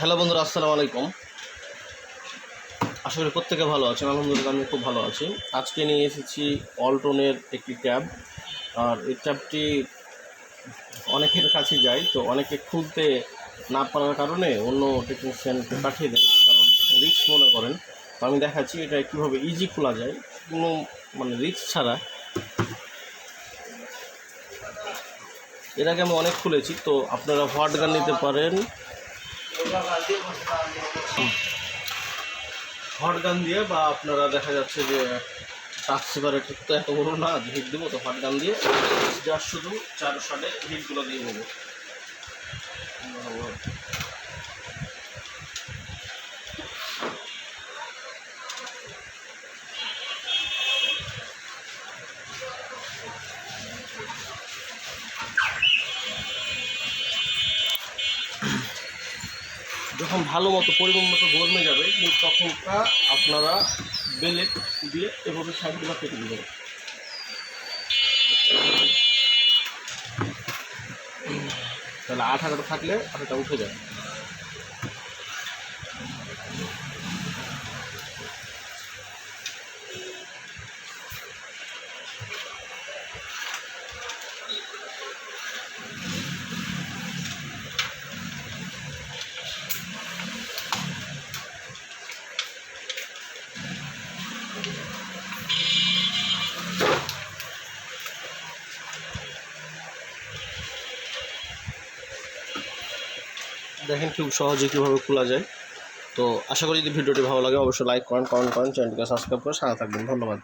Hello বন্ধুরা, আসসালামু আলাইকুম। আশা করি প্রত্যেকে ভালো আছেন, আলহামদুলিল্লাহ আমি খুব ভালো আছি। আজকে নিয়ে এসেছি অল্টনের একটি ক্যাব আর এই ক্যাবটি অনেকের কাছে যায় তো অনেকে খুলতে না পারার কারণে অন্য টেকনিশিয়ানকে পাঠিয়ে দেন, কারণ রিক্স মনে করেন। তো আমি দেখাচ্ছি এটা কীভাবে ইজি খোলা যায়। কোনো মানে রিক্স ছাড়া। এর আগে আমি অনেক খুলেছি, তো আপনারা হোয়াট গান নিতে পারেন হট গান দিয়ে বা আপনারা দেখা যাচ্ছে যে টাচ ঠিক তো এত বড় না হিট দেবো তো হট গান দিয়ে। জাস্ট শুধু চার শটে হিটগুলো দিয়ে নেব যখন ভালো মতো পরিমাণ মতো গরমে যাবে তখনটা আপনারা বেলেট দিয়ে এভাবে সাইডগুলো কেটে দেবেন। তাহলে আঠাটা থাকলে আঠাটা উঠে যাবে দেখেন খুব সহজে কীভাবে খোলা যায়। তো আশা করি যদি ভিডিওটি ভালো লাগে, অবশ্যই লাইক করেন কমেন্ট করেন, চ্যানেলটিকে সাবস্ক্রাইব করে সারা থাকবেন। ধন্যবাদ।